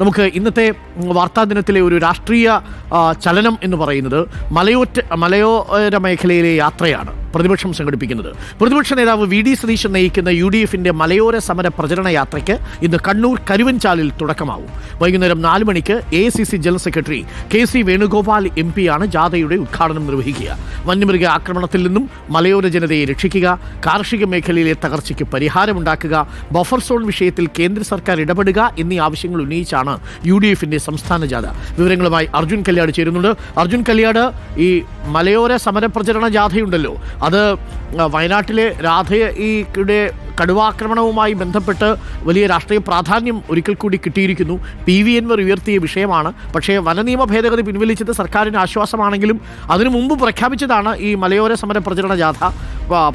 നമുക്ക് ഇന്നത്തെ വാർത്താ ദിനത്തിലെ ഒരു രാഷ്ട്രീയ ചലനം എന്ന് പറയുന്നത് മലയോറ്റ മലയോര മേഖലയിലെ യാത്രയാണ്. പ്രതിപക്ഷം സംഘടിപ്പിക്കുന്നത്. പ്രതിപക്ഷ നേതാവ് വി ഡി സതീശൻ നയിക്കുന്ന യു ഡി എഫിന്റെ മലയോര സമര പ്രചരണ യാത്രയ്ക്ക് ഇന്ന് കണ്ണൂർ കരുവൻചാലിൽ തുടക്കമാവും. വൈകുന്നേരം നാല് മണിക്ക് A C C general secretary K C Venugopal M പിയാണ് ജാഥയുടെ ഉദ്ഘാടനം നിർവഹിക്കുക. വന്യമൃഗ ആക്രമണത്തിൽ നിന്നും മലയോര ജനതയെ രക്ഷിക്കുക കാർഷിക മേഖലയിലെ തകർച്ചയ്ക്ക് പരിഹാരമുണ്ടാക്കുക ബഫർ സോൺ വിഷയത്തിൽ കേന്ദ്ര സർക്കാർ ഇടപെടുക എന്നീ ആവശ്യങ്ങൾ ഉന്നയിച്ചാണ് യു ഡി എഫിന്റെ സംസ്ഥാന ജാഥ. വിവരങ്ങളുമായി അർജുൻ കല്യാട് ചേരുന്നുണ്ട്. അർജുൻ കല്യാട് ഈ മലയോര സമരപ്രചരണ ജാഥയുണ്ടല്ലോ. അത് വയനാട്ടിലെ രാധയെ ഈ യുടെ കടുവാക്രമണവുമായി ബന്ധപ്പെട്ട് വലിയ രാഷ്ട്രീയ പ്രാധാന്യം ഒരിക്കൽ കൂടി കിട്ടിയിരിക്കുന്നു. പി വി എൻവർ ഉയർത്തിയ വിഷയമാണ്. പക്ഷേ വനനിയമ ഭേദഗതി പിൻവലിച്ചത് സർക്കാരിന് ആശ്വാസമാണെങ്കിലും അതിനു മുമ്പ് പ്രഖ്യാപിച്ചതാണ് ഈ മലയോര സമര പ്രചരണ ജാഥ.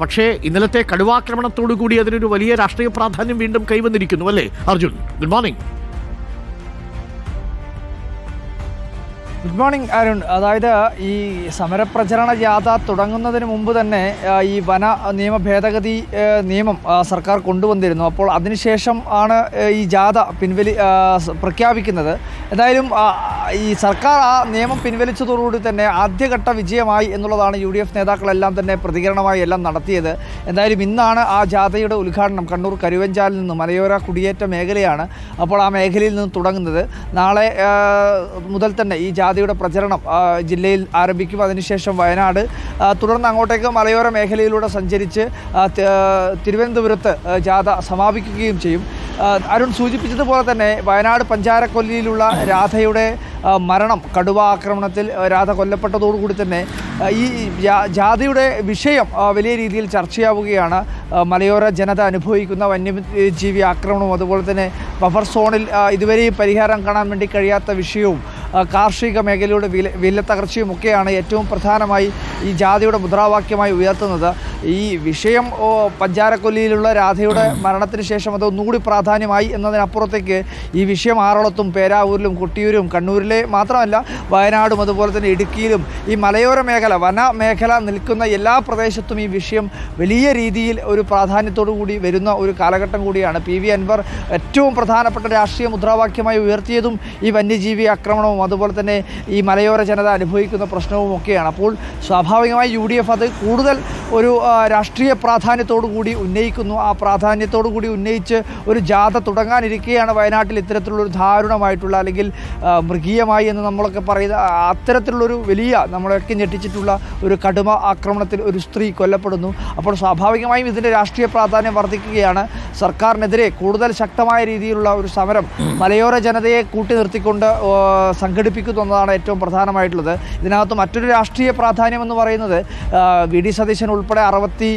പക്ഷേ ഇന്നലത്തെ കടുവാക്രമണത്തോടു കൂടി അതിനൊരു വലിയ രാഷ്ട്രീയ പ്രാധാന്യം വീണ്ടും കൈവന്നിരിക്കുന്നു അല്ലേ? Arjun good morning good morning Arun അതായത് ഈ സമരപ്രചരണ ജാഥ തുടങ്ങുന്നതിന് മുമ്പ് തന്നെ ഈ വന നിയമ ഭേദഗതി നിയമം സർക്കാർ കൊണ്ടുവന്നിരുന്നു. അപ്പോൾ അതിനുശേഷം ആണ് ഈ ജാഥ പിൻവലി പ്രഖ്യാപിക്കുന്നത്. എന്തായാലും ഈ സർക്കാർ ആ നിയമം പിൻവലിച്ചതോടുകൂടി തന്നെ ആദ്യഘട്ട വിജയമായി എന്നുള്ളതാണ് യു ഡി എഫ് നേതാക്കളെല്ലാം തന്നെ പ്രതികരണമായി എല്ലാം നടത്തിയത്. എന്തായാലും ഇന്നാണ് ആ ജാഥയുടെ ഉദ്ഘാടനം. കണ്ണൂർ കരുവഞ്ചാലിൽ നിന്ന് മലയോര കുടിയേറ്റ മേഖലയാണ് അപ്പോൾ ആ മേഖലയിൽ നിന്ന് തുടങ്ങുന്നത്. നാളെ മുതൽ തന്നെ ഈ ജാഥയുടെ പ്രചരണം ജില്ലയിൽ ആരംഭിക്കും. അതിനുശേഷം വയനാട് തുടർന്ന് അങ്ങോട്ടേക്ക് മലയോര മേഖലയിലൂടെ സഞ്ചരിച്ച് തിരുവനന്തപുരത്ത് ജാഥ സമാപിക്കുകയും ചെയ്യും. അരുൺ സൂചിപ്പിച്ചതുപോലെ തന്നെ വയനാട് പഞ്ചാരക്കൊല്ലിയിലുള്ള രാധയുടെ മരണം കടുവ ആക്രമണത്തിൽ രാധ കൊല്ലപ്പെട്ടതോടുകൂടി തന്നെ ഈ ജാതിയുടെ വിഷയം വലിയ രീതിയിൽ ചർച്ചയാവുകയാണ്. മലയോര ജനത അനുഭവിക്കുന്ന വന്യജീവി ആക്രമണവും അതുപോലെ തന്നെ ബഫർ സോണിൽ ഇതുവരെ ഇതുവരെയും പരിഹാരം കാണാൻ വേണ്ടി കഴിയാത്ത വിഷയവും കാർഷിക മേഖലയുടെ വില വിലത്തകർച്ചയും ഒക്കെയാണ് ഏറ്റവും പ്രധാനമായി ഈ ജാതിയുടെ മുദ്രാവാക്യമായി ഉയർത്തുന്നത്. ഈ വിഷയം പഞ്ചാരക്കൊല്ലിയിലുള്ള രാധയുടെ മരണത്തിന് ശേഷം അത് ഒന്നുകൂടി പ്രാധാന്യമായി എന്നതിനപ്പുറത്തേക്ക് ഈ വിഷയം ആറളത്തും പേരാവൂരിലും കൊട്ടിയൂരും കണ്ണൂരിലെ മാത്രമല്ല വയനാടും അതുപോലെ തന്നെ ഇടുക്കിയിലും ഈ മലയോര മേഖല വന മേഖല നിൽക്കുന്ന എല്ലാ പ്രദേശത്തും ഈ വിഷയം വലിയ രീതിയിൽ ഒരു പ്രാധാന്യത്തോടു കൂടി വരുന്ന ഒരു കാലഘട്ടം കൂടിയാണ്. പി വി അൻവർ ഏറ്റവും പ്രധാനപ്പെട്ട രാഷ്ട്രീയ മുദ്രാവാക്യമായി ഉയർത്തിയതും ഈ വന്യജീവി ആക്രമണവും അതുപോലെ തന്നെ ഈ മലയോര ജനത അനുഭവിക്കുന്ന പ്രശ്നവും ഒക്കെയാണ്. അപ്പോൾ സ്വാഭാവികമായി യു ഡി എഫ് അത് കൂടുതൽ ഒരു രാഷ്ട്രീയ പ്രാധാന്യത്തോടു കൂടി ഉന്നയിക്കുന്നു. ആ പ്രാധാന്യത്തോടു കൂടി ഉന്നയിച്ച് ഒരു ജാഥ തുടങ്ങാനിരിക്കുകയാണ് വയനാട്ടിൽ ഇത്തരത്തിലുള്ളൊരു ദാരുണമായിട്ടുള്ള അല്ലെങ്കിൽ മൃഗീയമായി എന്ന് നമ്മളൊക്കെ പറയുന്ന അത്തരത്തിലുള്ളൊരു വലിയ നമ്മളൊക്കെ ഞെട്ടിച്ചിട്ടുള്ള ഒരു കടുമ ആക്രമണത്തിൽ ഒരു സ്ത്രീ കൊല്ലപ്പെടുന്നു. അപ്പോൾ സ്വാഭാവികമായും ഇതിന്റെ രാഷ്ട്രീയ പ്രാധാന്യം വർദ്ധിക്കുകയാണ്. സർക്കാരിനെതിരെ കൂടുതൽ ശക്തമായ രീതിയിലുള്ള ഒരു സമരം മലയോര ജനതയെ കൂട്ടി നിർത്തിക്കൊണ്ട് സംഘടിപ്പിക്കുന്നു എന്നതാണ് ഏറ്റവും പ്രധാനമായിട്ടുള്ളത്. ഇതിനകത്ത് മറ്റൊരു രാഷ്ട്രീയ പ്രാധാന്യം എന്ന് പറയുന്നത് വി. ഡി. സതീശൻ ഉൾപ്പെടെ അറുപത്തി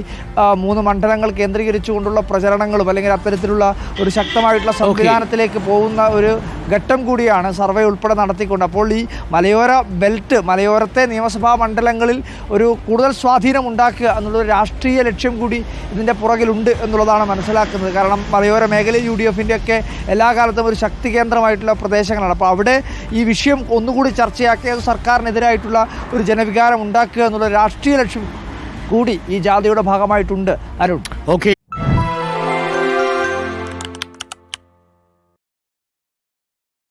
മൂന്ന് മണ്ഡലങ്ങൾ കേന്ദ്രീകരിച്ചുകൊണ്ടുള്ള പ്രചരണങ്ങളും അല്ലെങ്കിൽ അത്തരത്തിലുള്ള ഒരു ശക്തമായിട്ടുള്ള സംവിധാനത്തിലേക്ക് പോകുന്ന ഒരു ഘട്ടം കൂടിയാണ് സർവേ ഉൾപ്പെടെ നടത്തിക്കൊണ്ട്. അപ്പോൾ ഈ മലയോര ബെൽറ്റ് മലയോരത്തെ നിയമസഭാ മണ്ഡലങ്ങളിൽ ഒരു കൂടുതൽ സ്വാധീനം ഉണ്ടാക്കുക എന്നുള്ളൊരു രാഷ്ട്രീയ ലക്ഷ്യം കൂടി ഇതിന്റെ പുറകിലുണ്ട് എന്നുള്ളതാണ് മനസ്സിലാക്കുന്നത്. കാരണം മലയോര മേഖല യു ഡി എഫിന്റെ ഒക്കെ എല്ലാ കാലത്തും ഒരു ശക്തി കേന്ദ്രമായിട്ടുള്ള പ്രദേശങ്ങളാണ്. അപ്പോൾ അവിടെ ഈ വിഷയം ഒന്നുകൂടി ചർച്ചയാക്കി അത് സർക്കാരിനെതിരായിട്ടുള്ള ഒരു ജനവികാരം ഉണ്ടാക്കുക എന്നുള്ള രാഷ്ട്രീയ ലക്ഷ്യം കൂടി ഈ ജാഥയുടെ ഭാഗമായിട്ടുണ്ട് അരുൺ. ഓക്കെ